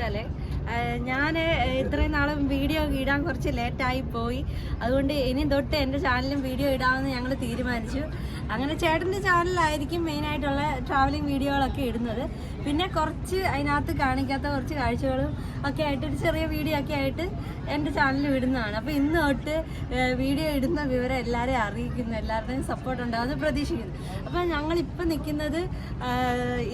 വെച്ചാൽ ഞാൻ ഇത്രയും നാളും വീഡിയോ ഇടാൻ കുറച്ച് ലേറ്റായി പോയി. അതുകൊണ്ട് ഇനി തൊട്ട് എന്റെ ചാനലിലും വീഡിയോ ഇടാമെന്ന് ഞങ്ങൾ തീരുമാനിച്ചു. അങ്ങനെ ചേട്ടന്റെ ചാനലിലായിരിക്കും മെയിനായിട്ടുള്ള ട്രാവലിംഗ് വീഡിയോകളൊക്കെ ഇടുന്നത്. പിന്നെ കുറച്ച് അതിനകത്ത് കാണിക്കാത്ത കുറച്ച് കാഴ്ചകളും ഒക്കെ ആയിട്ട് ഒരു ചെറിയ വീഡിയോ ഒക്കെ ആയിട്ട് എന്റെ ചാനലിൽ ഇടുന്നതാണ്. അപ്പോൾ ഇന്ന് തൊട്ട് വീഡിയോ ഇടുന്ന വിവരം എല്ലാവരെയും അറിയിക്കുന്നു. എല്ലാവരുടെയും സപ്പോർട്ട് ഉണ്ടാകുമെന്ന് പ്രതീക്ഷിക്കുന്നു. അപ്പോൾ ഞങ്ങളിപ്പോൾ നിൽക്കുന്നത്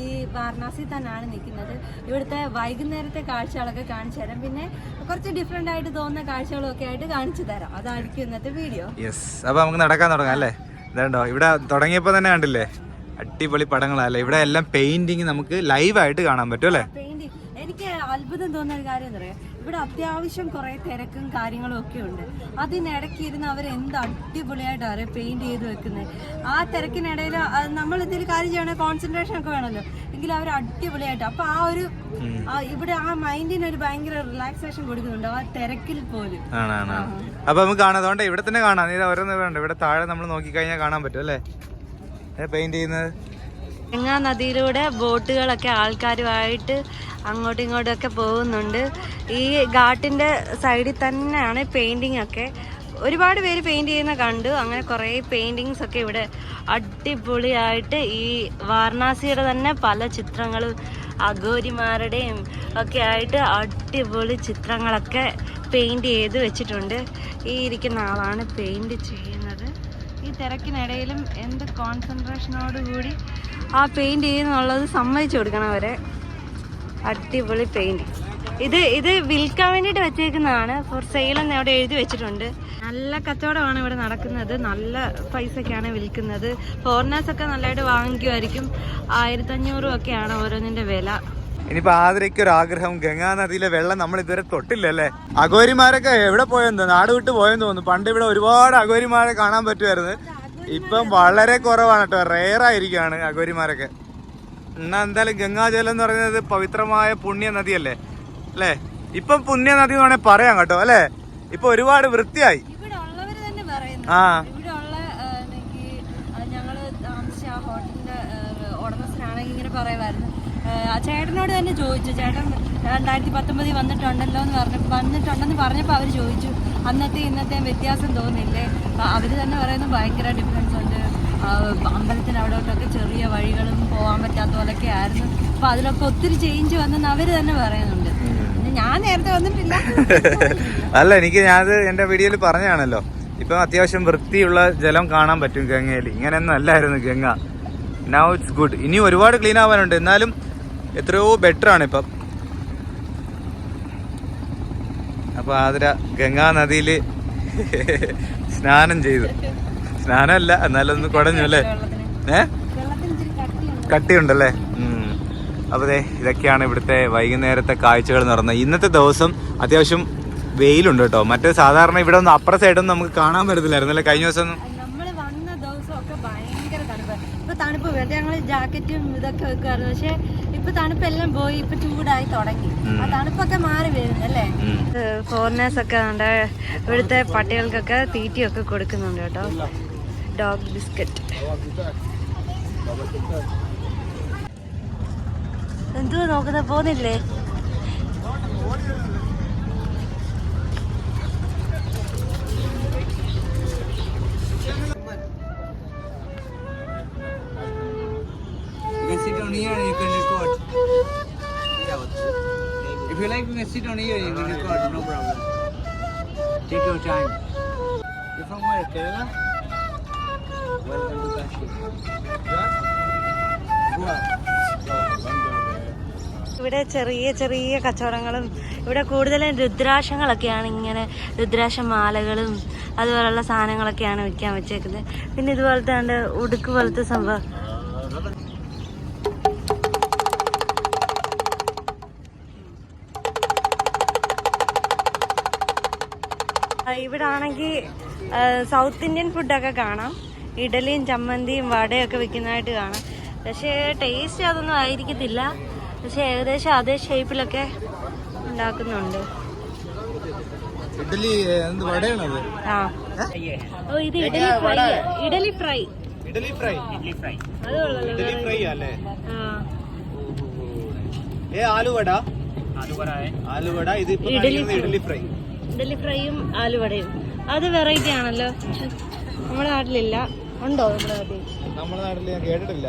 ഈ വാരണാസി തന്നെയാണ് നിൽക്കുന്നത്. ഇവിടുത്തെ വൈകുന്നേരത്തെ കാഴ്ചകളൊക്കെ കാണിച്ചു തരാം. പിന്നെ കുറച്ച് ഡിഫറെന്റ് ആയിട്ട് തോന്നുന്ന കാഴ്ചകളൊക്കെ ആയിട്ട് കാണിച്ചു തരാം. അതായിരിക്കും ഇന്നത്തെ വീഡിയോ യെസ് അപ്പോൾ നമുക്ക് നടക്കാൻ തുടങ്ങാം അല്ലേ? ഇതുണ്ടോ ഇവിടെ തുടങ്ങിയപ്പോ തന്നെ കണ്ടില്ലേ? അടിപൊളി പടങ്ങളല്ലേ? ഇവിടെ എല്ലാം പെയിന്റിങ് നമുക്ക് ലൈവായിട്ട് കാണാൻ പറ്റും അല്ലേ? എനിക്ക് അത്ഭുതം തോന്നുന്ന ഒരു കാര്യം എന്താ ഇവിടെ അത്യാവശ്യം കുറെ തിരക്കും കാര്യങ്ങളും ഒക്കെ ഉണ്ട്. അതിനിടയ്ക്ക് ഇരുന്ന് അവർ എന്ത് അടിപൊളിയായിട്ടാണ് അവരെ പെയിന്റ് ചെയ്ത് വെക്കുന്നത് ആ തിരക്കിനിടയിൽ നമ്മൾ എന്തെങ്കിലും കാര്യം ചെയ്യണേ കോൺസെൻട്രേഷൻ ഒക്കെ വേണമല്ലോ. എങ്കിൽ അവർ അടിപൊളിയായിട്ട് അപ്പൊ ആ ഒരു ആ ഇവിടെ ആ മൈൻഡിന് ഒരു ഭയങ്കര റിലാക്സേഷൻ കൊടുക്കുന്നുണ്ട് ആ തിരക്കിൽ പോലും. അപ്പൊ നമുക്ക് കാണാം അതുകൊണ്ട് ഇവിടെ തന്നെ കാണാം. ഇത് ഓരോന്ന് വേണ്ട ഇവിടെ താഴെ നമ്മൾ നോക്കിക്കഴിഞ്ഞാൽ കാണാൻ പറ്റും അല്ലേ? പെയിന്റ് ചെയ്യുന്നത്? ഗംഗാ നദിയിലൂടെ ബോട്ടുകളൊക്കെ ആൾക്കാരുമായിട്ട് അങ്ങോട്ടും ഇങ്ങോട്ടും ഒക്കെ പോകുന്നുണ്ട്. ഈ ഘാട്ടിന്റെ സൈഡിൽ തന്നെയാണ് പെയിന്റിംഗ് ഒക്കെ. ഒരുപാട് പേര് പെയിന്റ് ചെയ്യുന്ന കണ്ടു. അങ്ങനെ കുറേ പെയിന്റിങ്സ് ഒക്കെ ഇവിടെ അടിപൊളിയായിട്ട് ഈ വാരണാസിയുടെ തന്നെ പല ചിത്രങ്ങളും അഘോരിമാരുടെയും ഒക്കെ ആയിട്ട് അടിപൊളി ചിത്രങ്ങളൊക്കെ പെയിന്റ് ചെയ്ത് വെച്ചിട്ടുണ്ട്. ഈ ഇരിക്കുന്ന ആളാണ് പെയിന്റ് ചെയ്യുന്നത്. ഈ തിരക്കിനിടയിലും എന്ത് കോൺസെൻട്രേഷനോടുകൂടി ആ പെയിന്റ് ചെയ്യുന്നുള്ളത് സമ്മതിച്ചു കൊടുക്കണം അവരെ. അടിപൊളി പെയിന്റ് ഇത് ഇത് വിൽക്കാൻ വേണ്ടിട്ട് വെച്ചേക്കുന്നതാണ്. ഫോർ സെയിൽ എന്ന് അവിടെ എഴുതി വെച്ചിട്ടുണ്ട്. നല്ല കച്ചവടമാണ് ഇവിടെ നടക്കുന്നത്. നല്ല പൈസക്കാണ് വിൽക്കുന്നത്. ഫോറിനേഴ്സ് ഒക്കെ നല്ലതായിട്ട് വാങ്ങിക്കുമായിരിക്കും. ആയിരത്തഞ്ഞൂറും ഒക്കെയാണ് ഓരോന്നിന്റെ വില. ഇനിയിപ്പോ ആദരയ്ക്ക് ഒരു ആഗ്രഹം. ഗംഗാ നദിയിലെ വെള്ളം നമ്മൾ ഇതുവരെ തൊട്ടില്ലല്ലേ? അഗോരിമാരൊക്കെ എവിടെ പോയെന്ന് നാട് വിട്ട് പോയെന്ന് തോന്നുന്നു. പണ്ട് ഇവിടെ ഒരുപാട് അഗോരിമാരെ കാണാൻ പറ്റുമായിരുന്നു. ഇപ്പം വളരെ കുറവാണ് കേട്ടോ. റെയർ ആയിരിക്കുകയാണ് അഗോരിമാരൊക്കെ എന്നാ എന്തായാലും ഗംഗാജലം എന്ന് പറയുന്നത് പവിത്രമായ പുണ്യ നദിയല്ലേ? അല്ലേ? ഇപ്പം പുണ്യ നദി എന്ന് വേണേൽ പറയാം കേട്ടോ അല്ലേ? ഇപ്പൊ ഒരുപാട് വൃത്തിയായി. ഇവിടെ ഉള്ളവര് തന്നെ പറയുന്നു. ആ. ചേട്ടനോട് തന്നെ ചോദിച്ചു ചേട്ടൻ രണ്ടായിരത്തി പത്തൊമ്പതിൽ വന്നിട്ടുണ്ടല്ലോ എന്ന് പറഞ്ഞു വന്നിട്ടുണ്ടെന്ന് പറഞ്ഞപ്പോൾ അവർ ചോദിച്ചു അന്നത്തെ ഇന്നത്തെ വ്യത്യാസം തോന്നില്ലേ അവർ തന്നെ പറയുന്നത് ഭയങ്കര ഡിഫറൻസ് ഉണ്ട്. അമ്പലത്തിന് അവിടോട്ടൊക്കെ ചെറിയ വഴികളും പോകാൻ പറ്റാത്ത പോലൊക്കെ ആയിരുന്നു. അപ്പൊ അതിലൊക്കെ ഒത്തിരി ചേഞ്ച് വന്നെന്ന് അവർ തന്നെ പറയുന്നുണ്ട്. ഞാൻ നേരത്തെ വന്നിട്ടില്ല. അല്ല എനിക്ക് ഞാനത് എന്റെ വീഡിയോയിൽ പറഞ്ഞാണല്ലോ ഇപ്പം അത്യാവശ്യം വൃത്തിയുള്ള ജലം കാണാൻ പറ്റും ഗംഗയിൽ. ഇങ്ങനെയൊന്നും അല്ലായിരുന്നു ഗംഗ. നൗ ഇറ്റ്സ് ഗുഡ് ഇനി ഒരുപാട് ക്ലീൻ ആവാനുണ്ട്. എന്നാലും എത്രയോ ബെറ്റർ ആണ് ഇപ്പം. അപ്പൊ ആതിര ഗംഗാ നദിയിൽ സ്നാനം ചെയ്തു. സ്നാനമല്ല എന്നാലും ഒന്ന് കുടഞ്ഞു അല്ലേ? ഏ? കട്ടിയുണ്ടല്ലേ ഉം കട്ടിയുണ്ട്. കട്ടിയുണ്ടല്ലേ? ഉം. അപ്പൊ ഇതൊക്കെയാണ് ഇവിടുത്തെ വൈകുന്നേരത്തെ കാഴ്ചകൾ നടന്നത് ഇന്നത്തെ ദിവസം അത്യാവശ്യം വെയിലുണ്ട് കേട്ടോ. മറ്റേ സാധാരണ ഇവിടെ ഒന്നും അപ്പുറ സൈഡൊന്നും നമുക്ക് കാണാൻ പറ്റത്തില്ലായിരുന്നു അല്ലേ? കഴിഞ്ഞ ദിവസം ഒന്നും നമ്മൾ വന്ന ദിവസമൊക്കെ ഭയങ്കര തണുപ്പ്. ഇപ്പൊ തണുപ്പ് വേണ്ട ഞങ്ങൾ ജാക്കറ്റും ഇതൊക്കെ വെക്കുമായിരുന്നു പക്ഷെ ഇപ്പൊ തണുപ്പെല്ലാം പോയി. ഇപ്പൊ ചൂടായി തുടങ്ങി. ആ തണുപ്പൊക്കെ മാറി വരുന്നു അല്ലേ? ഉം. ഫോറിനേഴ്സ് ഒക്കെ ഉണ്ട് ഇവിടുത്തെ പട്ടികൾക്കൊക്കെ തീറ്റിയൊക്കെ കൊടുക്കുന്നുണ്ട് കേട്ടോ. Dog biscuit you can sit down here and you can record. If you like, you can sit on here and you can record, no problem. Take your time. You're from where? Kerala? Welcome to Kashmir. Goa. ഇവിടെ ചെറിയ ചെറിയ കച്ചവടങ്ങളും ഇവിടെ കൂടുതലും രുദ്രാക്ഷങ്ങളൊക്കെയാണ് ഇങ്ങനെ രുദ്രാക്ഷ മാലകളും അതുപോലുള്ള സാധനങ്ങളൊക്കെയാണ് വിൽക്കാൻ വെച്ചേക്കുന്നത്. പിന്നെ ഇതുപോലത്തെ ഉണ്ട് ഉടുക്ക് പോലത്തെ സംഭവം. ഇവിടെ ആണെങ്കിൽ സൗത്ത് ഇന്ത്യൻ ഫുഡൊക്കെ കാണാം. ഇഡലിയും ചമ്മന്തിയും വടയൊക്കെ വിൽക്കുന്നതായിട്ട് കാണാം. പക്ഷേ ടേസ്റ്റ് അതൊന്നും ആയിരിക്കത്തില്ല. പക്ഷെ ഏകദേശം അതേ ഷേപ്പിലൊക്കെ ഉണ്ടാക്കുന്നുണ്ട്. ഇഡലി ആ. ഓ ഇത് idli fry. Idli fry. Idli fry? Idli fry. Idli fry അല്ലേ? ഏ ആലുവട ആലുവട ഇത് ഇഡലി ഫ്രൈ. ഇഡലി ഫ്രൈയും ആലുവടയും അത് വെറൈറ്റി ആണല്ലോ. നമ്മുടെ നാട്ടിലില്ല. ഉണ്ടോ നമ്മുടെ നാട്ടിൽ? നമ്മുടെ നാട്ടിൽ ഞാൻ കേട്ടിട്ടില്ല.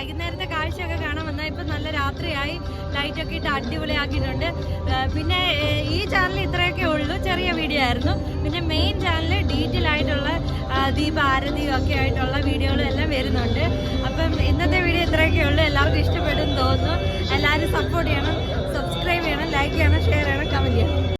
വൈകുന്നേരത്തെ കാഴ്ചയൊക്കെ കാണാൻ വന്നാൽ ഇപ്പം നല്ല രാത്രിയായി. ലൈറ്റൊക്കെ ഇട്ട് അടിപൊളിയാക്കിയിട്ടുണ്ട്. പിന്നെ ഈ ചാനൽ ഇത്രയൊക്കെ ഉള്ളൂ. ചെറിയ വീഡിയോ ആയിരുന്നു. പിന്നെ മെയിൻ ചാനൽ ഡീറ്റെയിൽ ആയിട്ടുള്ള ദീപാരതിയും ഒക്കെ ആയിട്ടുള്ള വീഡിയോകളും എല്ലാം വരുന്നുണ്ട്. അപ്പം ഇന്നത്തെ വീഡിയോ ഇത്രയൊക്കെ ഉള്ളൂ. എല്ലാവർക്കും ഇഷ്ടപ്പെടും തോന്നുന്നു. എല്ലാവരും സപ്പോർട്ട് ചെയ്യണം സബ്സ്ക്രൈബ് ചെയ്യണം ലൈക്ക് ചെയ്യണം